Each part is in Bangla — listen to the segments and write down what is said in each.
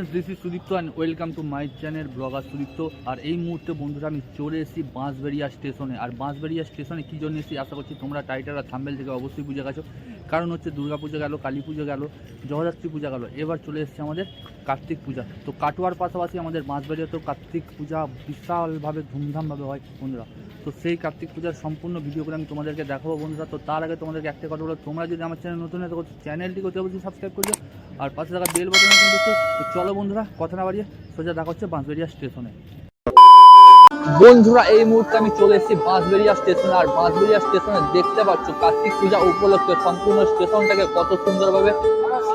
Friends this is Sudipta and welcome to my channel blogger Sudipta আর এই মুহূর্তে বন্ধুরা, আমি চলে এসেছি বাঁশবেড়িয়া স্টেশনে। আর বাঁশবেড়িয়া স্টেশনে কী জন্য এসেছি আশা করছি তোমরা টাইটার আর থাম্বেল থেকে অবশ্যই বুঝে গেছো। কারণ হচ্ছে দুর্গা পুজো গেল, কালী পুজো গেল, জগদ্ধাত্রী পূজা গেল। এবার চলে এসেছে আমাদের কার্তিক পূজা। তো কাটোয়ার পাশাপাশি আমাদের বাঁশবেড়িয়াতেও কার্তিক পূজা বিশালভাবে ধুমধামভাবে হয় বন্ধুরা। তো সেই কার্তিক পূজার সম্পূর্ণ ভিডিও করে আমি তোমাদেরকে দেখাবো বন্ধুরা। তো তার আগে তোমাদেরকে একটা কথা বলো তোমরা যদি আমার চ্যানেল নতুন হয়ে থাকো চ্যানেলটি করতে অবশ্যই সাবস্ক্রাইব করবে আর পাশে থাকা বেল বটন কিন্তু চলো বন্ধুরা, কথা না বাড়িয়ে সোজা দেখা হচ্ছে বাঁশবেড়িয়া স্টেশনে। বন্ধুরা, এই মুহূর্তে আমি চলে এসেছি বাঁশবেড়িয়া স্টেশনে, আর বাঁশবেড়িয়া স্টেশনে দেখতে পাচ্ছ কার্তিক পূজা উপলক্ষে সম্পূর্ণ স্টেশনটাকে কত সুন্দরভাবে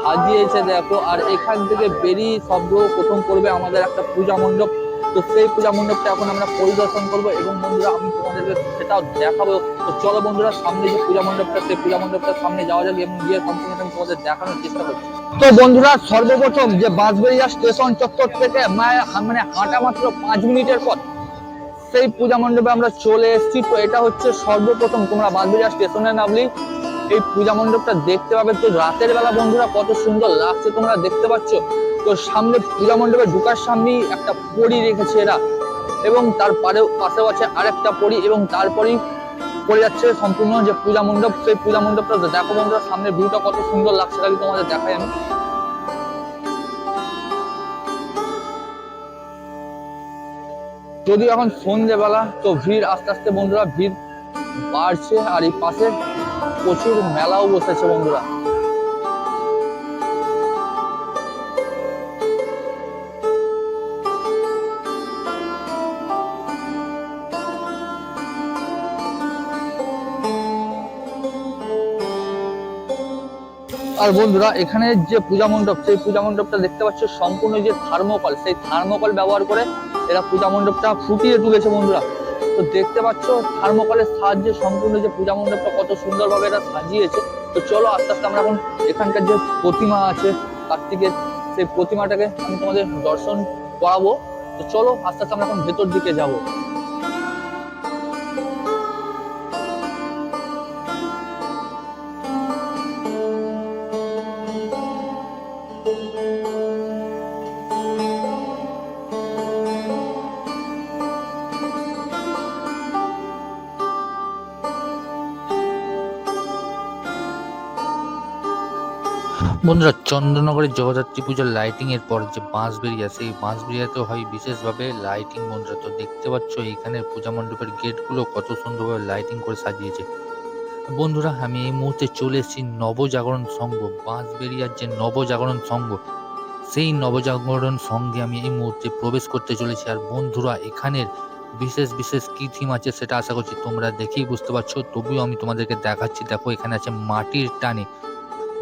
সাজিয়েছে, দেখো। আর এখান থেকে বেরিয়ে সবগুলো প্রথম করবে আমাদের একটা পূজা মণ্ডপ। তো সেই পূজা মণ্ডপটা এখন আমরা পরিদর্শন করব এবং বন্ধুরা, আমি তোমাদেরকে সেটাও দেখাবো। তো চলো বন্ধুরা, সামনে যে পূজা মণ্ডপটা, সেই পূজা মণ্ডপটার সামনে যাওয়া যাবে এবং গিয়ে সম্পূর্ণ আমি তোমাদের দেখানোর চেষ্টা করছি তো বন্ধুরা, সর্বপ্রথম যে বাঁশবেড়িয়া স্টেশন চত্বর থেকে মায়ের মানে হাঁটা মাত্র পাঁচ মিনিটের পর সেই পূজা মণ্ডপে আমরা চলে এসেছি। তো এটা হচ্ছে সর্বপ্রথম, তোমরা বাঁশবেড়িয়া স্টেশনে নামলি, এই পূজা মণ্ডপটা দেখতে পাবে। তো রাতের বেলা বন্ধুরা, কত সুন্দর লাগছে তোমরা দেখতে পাচ্ছ। তো সামনে পূজা মণ্ডপে ঢুকার সামনেই একটা পরি রেখেছে এরা। এবং তার পারেও পাশেও আছে আরেকটা পরি এবং তারপরেই পড়ে যাচ্ছে সম্পূর্ণ যে পূজা মণ্ডপ। সেই পূজা মণ্ডপটা দেখো বন্ধুরা সামনে ভিউটা কত সুন্দর লাগছে খালি তোমাদের দেখাই আমি। যদি এখন সন্ধ্যেবেলা তো ভিড় আস্তে আস্তে বন্ধুরা, ভিড় বাড়ছে আর এই পাশে প্রচুর মেলাও বসেছে বন্ধুরা। আর বন্ধুরা, এখানে যে পূজা মণ্ডপ, সেই পূজা মণ্ডপটা দেখতে পাচ্ছ, সম্পূর্ণ যে থার্মোকল, সেই থার্মোকল ব্যবহার করে এরা পূজা মণ্ডপটা ফুটিয়ে তুলেছে বন্ধুরা। তো দেখতে পাচ্ছ, থার্মোকলের সাহায্যে সম্পূর্ণ যে পূজা মণ্ডপটা কত সুন্দরভাবে এরা সাজিয়েছে। তো চলো, আস্তে আস্তে আমরা এখন এখানকার যে প্রতিমা আছে, কার্তিকের সেই প্রতিমাটাকে আমি তোমাদের দর্শন করাবো। তো চলো, আস্তে আস্তে আমরা এখন ভেতর দিকে যাব। বন্ধুরা চন্দ্রনগরের জগদ্ধাত্রী পুজোর লাইটিং এর পর যে বাঁশ বাঁশবেরিয়া সেই বাঁশ বাঁশবেরিয়াতে হয় বিশেষভাবে লাইটিং বন্ধুরা। তো দেখতে পাচ্ছ এখানে পূজা মণ্ডপের গেটগুলো কত সুন্দরভাবে লাইটিং করে সাজিয়েছে। বন্ধুরা, আমি এই মুহূর্তে চলে এসেছি নবজাগরণ সংঘ বাঁশ বাঁশবেরিয়ার যে নবজাগরণ সংঘ সেই নবজাগরণ সঙ্গে আমি এই মুহূর্তে প্রবেশ করতে চলেছি। আর বন্ধুরা, এখানের বিশেষ বিশেষ কী থিম আছে সেটা আশা করছি তোমরা দেখেই বুঝতে পারছ। তবুও আমি তোমাদেরকে দেখাচ্ছি, দেখো এখানে আছে মাটির টানে।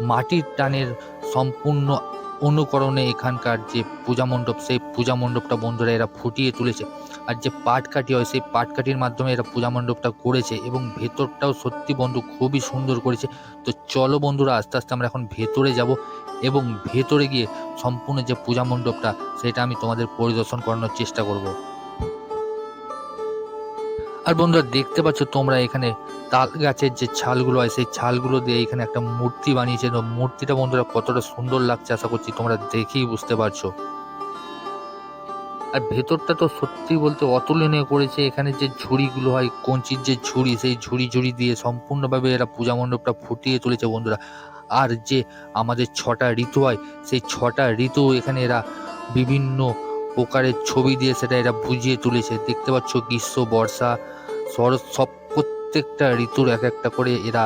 মাটির টানের সম্পূর্ণ অনুকরণে এখানকার যে পূজা মণ্ডপ, সেই পূজা মণ্ডপটা বন্ধুরা এরা ফুটিয়ে তুলেছে। আর যে পাটকাঠি হয়, সেই পাটকাঠির মাধ্যমে এরা পূজা মণ্ডপটা করেছে এবং ভেতরটাও সত্যি বন্ধু খুবই সুন্দর করেছে। তো চলো বন্ধুরা, আস্তে আস্তে আমরা এখন ভেতরে যাব এবং ভেতরে গিয়ে সম্পূর্ণ যে পূজা মণ্ডপটা, সেটা আমি তোমাদের পরিদর্শন করানোর চেষ্টা করব। আর বন্ধুরা, দেখতে পাচ্ছ তোমরা এখানে তাল গাছের যে ছালগুলো হয় সেই ছালগুলো দিয়ে এখানে একটা মূর্তি বানিয়েছে। তো মূর্তিটা বন্ধুরা কতটা সুন্দর লাগছে, আশা করছি তোমরা দেখেই বুঝতে পারছ। আর ভেতরটা তো সত্যি বলতে অতুলনীয় করেছে। এখানে যে ঝুড়িগুলো হয়, কঞ্চির যে ঝুড়ি, সেই ঝুড়ি ঝুড়ি দিয়ে সম্পূর্ণভাবে এরা পূজা মণ্ডপটা ফুটিয়ে তুলেছে বন্ধুরা। আর যে আমাদের ছটা ঋতু হয়, সেই ছটা ঋতু এখানে এরা বিভিন্ন প্রকারের ছবি দিয়ে সেটা এরা বুঝিয়ে তুলেছে। দেখতে পাচ্ছ গ্রীষ্ম, বর্ষা শরৎ সব প্রত্যেকটা ঋতুর এক একটা করে এরা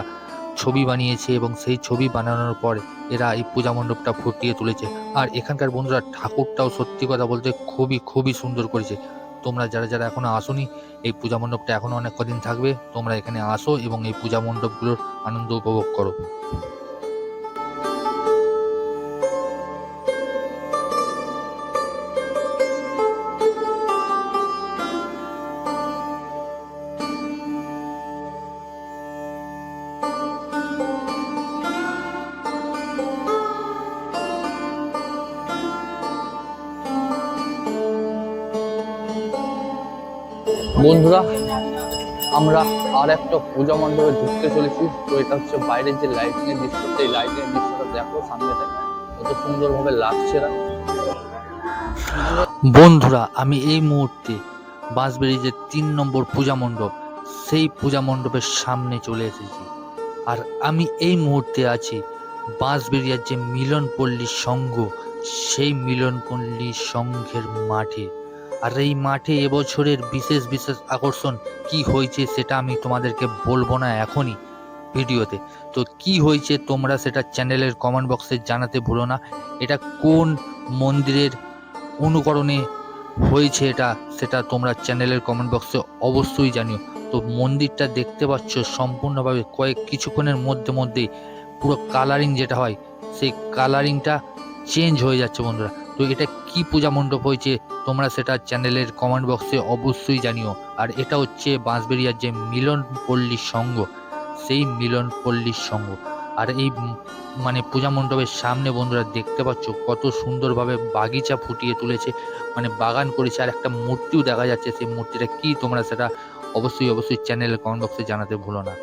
ছবি বানিয়েছে এবং সেই ছবি বানানোর পর এরা এই পূজা মণ্ডপটা ফুটিয়ে তুলেছে। আর এখানকার বন্ধুরা ঠাকুরটাও সত্যি কথা বলতে খুবই খুবই সুন্দর করেছে। তোমরা যারা যারা এখনও আসনি, এই পূজা মণ্ডপটা এখনও অনেক কদিন থাকবে, তোমরা এখানে আসো এবং এই পূজা মণ্ডপগুলোর আনন্দ উপভোগ করো। বন্ধুরা, আমরা আর একটা পূজা মণ্ডপে ঢুকতে চলেছি। তো এটা হচ্ছে বাইরের যে লাইটিং এর দৃশ্য সেই লাইটিং এর দৃশ্যটা দেখো সামনে কত সুন্দরভাবে লাগছে না? বন্ধুরা, আমি এই মুহূর্তে বাঁশবেড়ি যে তিন নম্বর পূজা মণ্ডপ, সেই পূজা মণ্ডপের সামনে চলে এসেছি। আর আমি এই মুহূর্তে আছি বাঁশবেড়িয়ার যে মিলনপল্লী সংঘ সেই মিলনপল্লী সংঘের মাঠে। আর এই মাঠে এবছরের বিশেষ বিশেষ আকর্ষণ কি হয়েছে সেটা আমি তোমাদেরকে বলব না এখনই ভিডিওতে। তো কি হয়েছে তোমরা সেটা চ্যানেলের কমেন্ট বক্সে জানাতে ভুলো না। এটা কোন মন্দিরের অনুকরণে হয়েছে এটা সেটা তোমরা চ্যানেলের কমেন্ট বক্সে অবশ্যই জানিও। তো মন্দিরটা দেখতে পাচ্ছ সম্পূর্ণভাবে কয়েক কিছুক্ষণের মধ্যে মধ্যেই পুরো কালারিং যেটা হয়, সেই কালারিংটা চেঞ্জ হয়ে যাচ্ছে বন্ধুরা। তো এটা কি পূজা মণ্ডপ হয়েছে, তোমরা সেটা চ্যানেলের কমেন্ট বক্সে অবশ্যই জানিও। আর এটা হচ্ছে বাঁশবেড়িয়ার যে মিলন পল্লী সংঘ সেই মিলন পল্লী সংঘ আর এই মানে পূজা মণ্ডপের সামনে বন্ধুরা দেখতে পাচ্ছ, কত সুন্দরভাবে বাগিচা ফুটিয়ে তুলেছে মানে বাগান করেছে, আর একটা মূর্তিও দেখা যাচ্ছে সেই মূর্তিটা কি তোমরা সেটা অবশ্যই অবশ্যই চ্যানেলের কমেন্ট বক্সে জানাতে ভুলো না।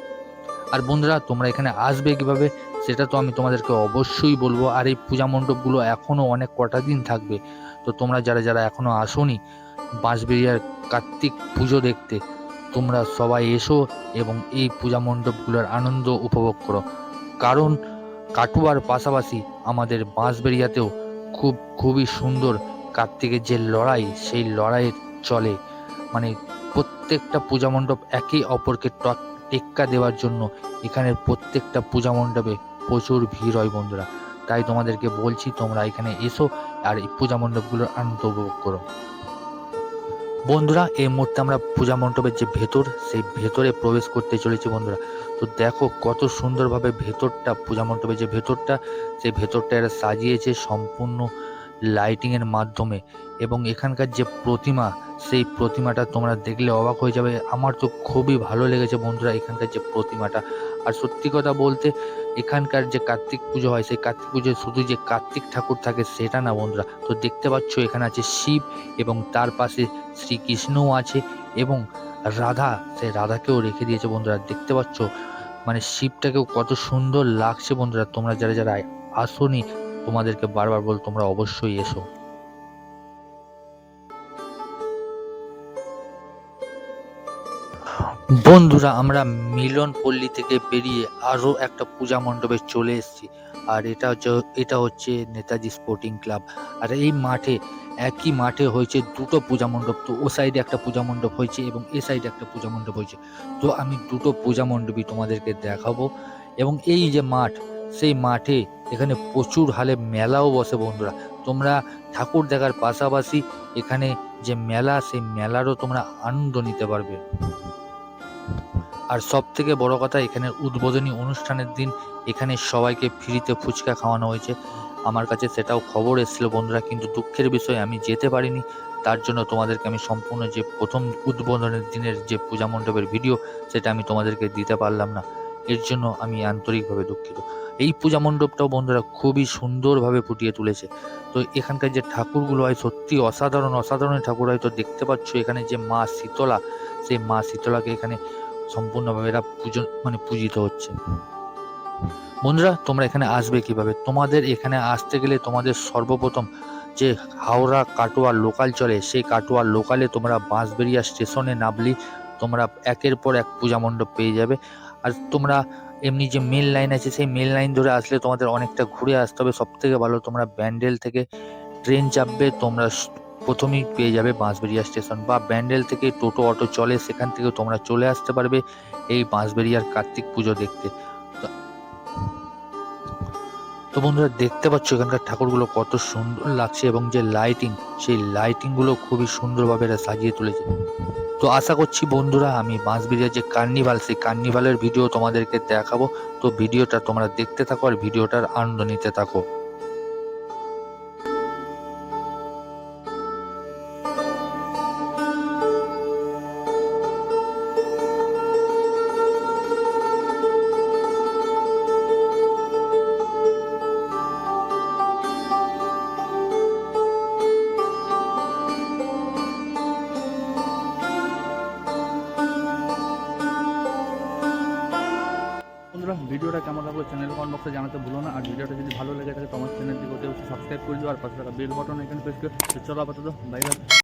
আর বন্ধুরা, তোমরা এখানে আসবে কীভাবে, সেটা তো আমি তোমাদেরকে অবশ্যই বলব। আর এই পূজা মণ্ডপগুলো এখনও অনেক কটা দিন থাকবে। তো তোমরা যারা যারা এখনও আসোনি, বাঁশবেড়িয়ার কার্তিক পুজো দেখতে, তোমরা সবাই এসো এবং এই পূজা মণ্ডপগুলোর আনন্দ উপভোগ করো। কারণ কাটুয়ার পাশাপাশি আমাদের বাঁশবেড়িয়াতেও খুব, খুবই সুন্দর কার্তিকের যে লড়াই, সেই লড়াইয়ের চলে। মানে প্রত্যেকটা পূজা মণ্ডপ একে অপরকে টক- টেক্কা দেওয়ার জন্য এখানের প্রত্যেকটা পূজা মণ্ডপে প্রচুর ভিড় হয় বন্ধুরা। তাই তোমাদেরকে বলছি, তোমরা এখানে এসো আর এই পূজা মণ্ডপগুলোর আনন্দ উপভোগ করো। বন্ধুরা, এই মুহূর্তে আমরা পূজা মণ্ডপের যে ভেতর, সেই ভেতরে প্রবেশ করতে চলেছি বন্ধুরা। তো দেখো কত সুন্দরভাবে ভেতরটা, পূজা মণ্ডপের যে ভেতরটা, সেই ভেতরটা এরা সাজিয়েছে সম্পূর্ণ লাইটিংয়ের মাধ্যমে এবং এখানকার যে প্রতিমা, সেই প্রতিমাটা তোমরা দেখলে অবাক হয়ে যাবে। আমার তো খুবই ভালো লেগেছে বন্ধুরা এখানকার যে প্রতিমাটা। আর সত্যি কথা বলতে, এখানকার যে কার্তিক পুজো হয়, সেই কার্তিক পুজোয় শুধু যে কার্তিক ঠাকুর থাকে সেটা না বন্ধুরা। তো দেখতে পাচ্ছ এখানে আছে শিব এবং তার পাশে শ্রীকৃষ্ণও আছে এবং রাধা, সেই রাধাকেও রেখে দিয়েছে বন্ধুরা। দেখতে পাচ্ছ? মানে শিবটাকেও কত সুন্দর লাগছে বন্ধুরা। তোমরা যারা যারা আসোনি তোমাদেরকে বারবার বল, তোমরা অবশ্যই এসো। বন্ধুরা, আমরা মিলন পল্লী থেকে বেরিয়ে আরও একটা পূজা মণ্ডপে চলে এসেছি। আর এটা হচ্ছে এটা হচ্ছে নেতাজি স্পোর্টিং ক্লাব আর এই মাঠে, একই মাঠে হয়েছে দুটো পূজা মণ্ডপ। তো ও সাইডে একটা পূজা মণ্ডপ হয়েছে এবং এ সাইডে একটা পূজা মণ্ডপ হয়েছে। তো আমি দুটো পূজা মণ্ডপই তোমাদেরকে দেখাবো। এবং এই যে মাঠ সেই মাঠে এখানে প্রচুর হালে মেলাও বসে বন্ধুরা। তোমরা ঠাকুর দেখার পাশাপাশি এখানে যে মেলা, সেই মেলারও তোমরা আনন্দ নিতে পারবে। আর সব থেকে বড় কথা, এখানের উদ্বোধনী অনুষ্ঠানের দিন এখানে সবাইকে ফ্রিতে ফুচকা খাওয়ানো হয়েছে। আমার কাছে সেটাও খবর এসেছিল বন্ধুরা, কিন্তু দুঃখের বিষয়, আমি যেতে পারিনি। তার জন্য তোমাদেরকে আমি সম্পূর্ণ যে প্রথম উদ্বোধনের দিনের যে পূজা মণ্ডপের ভিডিও, সেটা আমি তোমাদেরকে দিতে পারলাম না। এর জন্য আমি আন্তরিকভাবে দুঃখিত। এই পূজা মণ্ডপটাও বন্ধুরা খুবই সুন্দরভাবে ফুটিয়ে তুলেছে। তো এখানকার যে ঠাকুরগুলো হয়, সত্যি অসাধারণ অসাধারণ ঠাকুর হয় তো দেখতে পাচ্ছ এখানে যে মা শীতলা, সেই মা শীতলাকে এখানে সম্পূর্ণভাবে এরা পুজো মানে পূজিত হচ্ছে। বন্ধুরা, তোমরা এখানে আসবে কীভাবে? তোমাদের এখানে আসতে গেলে তোমাদের সর্বপ্রথম যে হাওড়া কাটোয়া লোকাল চলে, সেই কাটোয়া লোকালে তোমরা বাঁশবেড়িয়া স্টেশনে নামলি তোমরা একের পর এক পূজা মণ্ডপ পেয়ে যাবে। আর তোমরা এমনি যে মেল লাইন আছে, সেই মেল লাইন ধরে আসলে তোমাদের অনেকটা ঘুরে আসতে হবে। সব থেকে ভালো তোমরা ব্যান্ডেল থেকে ট্রেন চাপবে, তোমরা প্রথমেই পেয়ে যাবে বাঁশবেরিয়া স্টেশন বা ব্যান্ডেল থেকে টোটো অটো চলে, সেখান থেকে তোমরা চলে আসতে পারবে এই বাঁশবেরিয়ার কার্তিক পুজো দেখতে। তো- বন্ধুরা দেখতে পাচ্ছ এখানকার ঠাকুরগুলো কত সুন্দর লাগছে এবং যে লাইটিং সেই লাইটিংগুলো খুবই সুন্দরভাবে এরা সাজিয়ে তুলেছে। তো আশা করছি বন্ধুরা আমি বাঁশবিড়িয়ার যে কার্নিভাল সেই কার্নিভালের ভিডিও তোমাদেরকে দেখাবো। তো ভিডিওটা তোমরা দেখতে থাকো আর ভিডিওটার আনন্দ নিতে থাকো। ভিডিওটা কেমন লাগল চ্যানেল কমেন্ট বক্সে জানাতে ভুলো না। আর ভিডিওটা যদি ভালো লেগে থাকে তোমার চ্যানেলটি অবশ্যই সাবস্ক্রাইব করে দিও। আর পাশে থাকা বেল বাটন এখানে প্রেস করে চলো আপাতত বাই বাই